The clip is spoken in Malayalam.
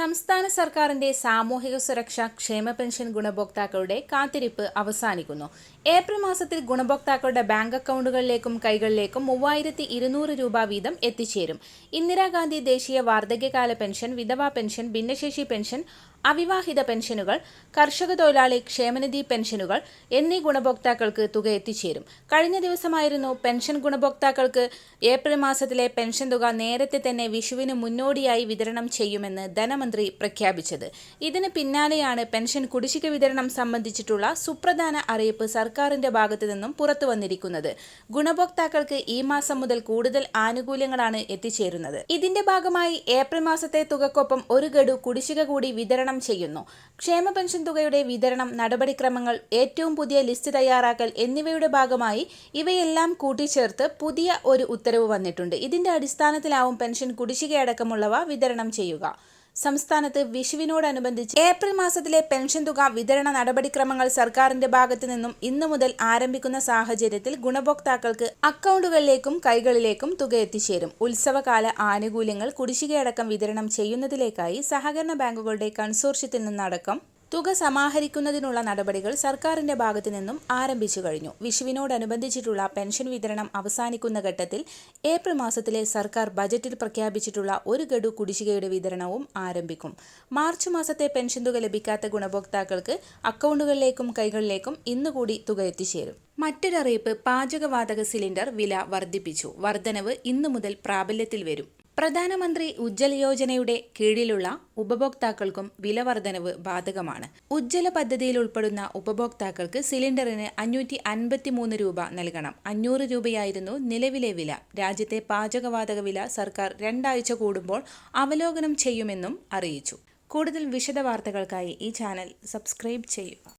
സംസ്ഥാന സർക്കാരിന്റെ സാമൂഹിക സുരക്ഷാ ക്ഷേമ പെൻഷൻ ഗുണഭോക്താക്കളുടെ കാത്തിരിപ്പ് അവസാനിക്കുന്നു. ഏപ്രിൽ മാസത്തിൽ ഗുണഭോക്താക്കളുടെ ബാങ്ക് അക്കൗണ്ടുകളിലേക്കും കൈകളിലേക്കും മൂവായിരത്തി ഇരുന്നൂറ് രൂപ വീതം എത്തിച്ചേരും. ഇന്ദിരാഗാന്ധി ദേശീയ വാർദ്ധക്യകാല പെൻഷൻ വിധവാ പെൻഷൻ ഭിന്നശേഷി പെൻഷൻ അവിവാഹിത പെൻഷനുകൾ കർഷക തൊഴിലാളി ക്ഷേമനിധി പെൻഷനുകൾ എന്നീ ഗുണഭോക്താക്കൾക്ക് തുക എത്തിച്ചേരും. കഴിഞ്ഞ ദിവസമായിരുന്നു പെൻഷൻ ഗുണഭോക്താക്കൾക്ക് ഏപ്രിൽ മാസത്തിലെ പെൻഷൻ തുക നേരത്തെ തന്നെ വിഷുവിന് മുന്നോടിയായി വിതരണം ചെയ്യുമെന്ന് ധനമന്ത്രി പ്രഖ്യാപിച്ചത്. ഇതിന് പിന്നാലെയാണ് പെൻഷൻ കുടിശ്ശിക വിതരണം സംബന്ധിച്ചിട്ടുള്ള സുപ്രധാന അറിയിപ്പ് സർക്കാരിന്റെ ഭാഗത്തു നിന്നും പുറത്തു വന്നിരിക്കുന്നത്. ഗുണഭോക്താക്കൾക്ക് ഈ മാസം മുതൽ കൂടുതൽ ആനുകൂല്യങ്ങളാണ് എത്തിച്ചേരുന്നത്. ഇതിന്റെ ഭാഗമായി ഏപ്രിൽ മാസത്തെ തുകക്കൊപ്പം ഒരു ഗഡു കുടിശ്ശിക കൂടി വിതരണം ചെയ്യുന്നു. ക്ഷേമ പെൻഷൻ തുകയുടെ വിതരണം നടപടിക്രമങ്ങൾ ഏറ്റവും പുതിയ ലിസ്റ്റ് തയ്യാറാക്കൽ എന്നിവയുടെ ഭാഗമായി ഇവയെല്ലാം കൂട്ടിച്ചേർത്ത് പുതിയ ഒരു ഉത്തരവ് വന്നിട്ടുണ്ട്. ഇതിന്റെ അടിസ്ഥാനത്തിലാവും പെൻഷൻ കുടിശ്ശികയടക്കമുള്ളവ വിതരണം ചെയ്യുക. സംസ്ഥാനത്ത് വിഷുവിനോടനുബന്ധിച്ച് ഏപ്രിൽ മാസത്തിലെ പെൻഷൻ തുക വിതരണ നടപടിക്രമങ്ങൾ സർക്കാരിന്റെ ഭാഗത്തു നിന്നും ഇന്നു മുതൽ ആരംഭിക്കുന്ന സാഹചര്യത്തിൽ ഗുണഭോക്താക്കൾക്ക് അക്കൗണ്ടുകളിലേക്കും കൈകളിലേക്കും തുക എത്തിച്ചേരും. ഉത്സവകാല ആനുകൂല്യങ്ങൾ കുടിശ്ശികയടക്കം വിതരണം ചെയ്യുന്നതിലേക്കായി സഹകരണ ബാങ്കുകളുടെ കൺസോർഷ്യത്തിൽ നിന്നടക്കം തുക സമാഹരിക്കുന്നതിനുള്ള നടപടികൾ സർക്കാരിന്റെ ഭാഗത്തു നിന്നും ആരംഭിച്ചു കഴിഞ്ഞു. വിഷുവിനോടനുബന്ധിച്ചിട്ടുള്ള പെൻഷൻ വിതരണം അവസാനിക്കുന്ന ഘട്ടത്തിൽ ഏപ്രിൽ മാസത്തിലെ സർക്കാർ ബജറ്റിൽ പ്രഖ്യാപിച്ചിട്ടുള്ള ഒരു ഗഡു കുടിശ്ശികയുടെ വിതരണവും ആരംഭിക്കും. മാർച്ച് മാസത്തെ പെൻഷൻ തുക ലഭിക്കാത്ത ഗുണഭോക്താക്കൾക്ക് അക്കൗണ്ടുകളിലേക്കും കൈകളിലേക്കും ഇന്നുകൂടി തുക എത്തിച്ചേരും. മറ്റൊരറിയിപ്പ് പാചകവാതക സിലിണ്ടർ വില വർദ്ധിപ്പിച്ചു. വർധനവ് ഇന്നു മുതൽ പ്രാബല്യത്തിൽ വരും. പ്രധാനമന്ത്രി ഉജ്ജല യോജനയുടെ കീഴിലുള്ള ഉപഭോക്താക്കൾക്കും വില വർധനവ് ബാധകമാണ്. ഉജ്ജല പദ്ധതിയിൽ ഉൾപ്പെടുന്ന ഉപഭോക്താക്കൾക്ക് സിലിണ്ടറിന് അഞ്ഞൂറ്റി അൻപത്തിമൂന്ന് രൂപ നൽകണം. അഞ്ഞൂറ് രൂപയായിരുന്നു നിലവിലെ വില. രാജ്യത്തെ പാചകവാതക വില സർക്കാർ രണ്ടാഴ്ച കൂടുമ്പോൾ അവലോകനം ചെയ്യുമെന്നും അറിയിച്ചു. കൂടുതൽ വിശദ വാർത്തകൾക്കായി ഈ ചാനൽ സബ്സ്ക്രൈബ് ചെയ്യുക.